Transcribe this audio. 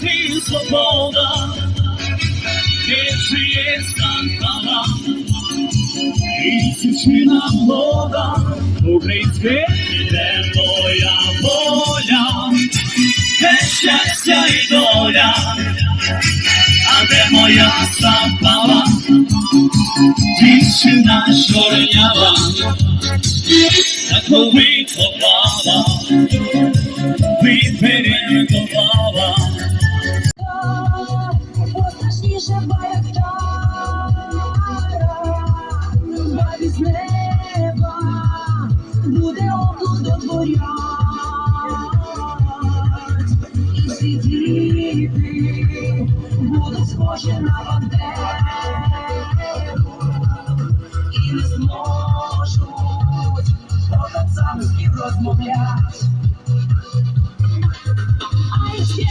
Свій свобода, більше є станкана, тисячина вода, українське де моя воля, де щастя і доля, а де моя запала, дівчина чорнява, таку виховала, випередувала. Пострашніше баяктара, бабі з неба буде. І всі діти будуть на бандеру і зможуть по-пацанськи розмовлять. А ще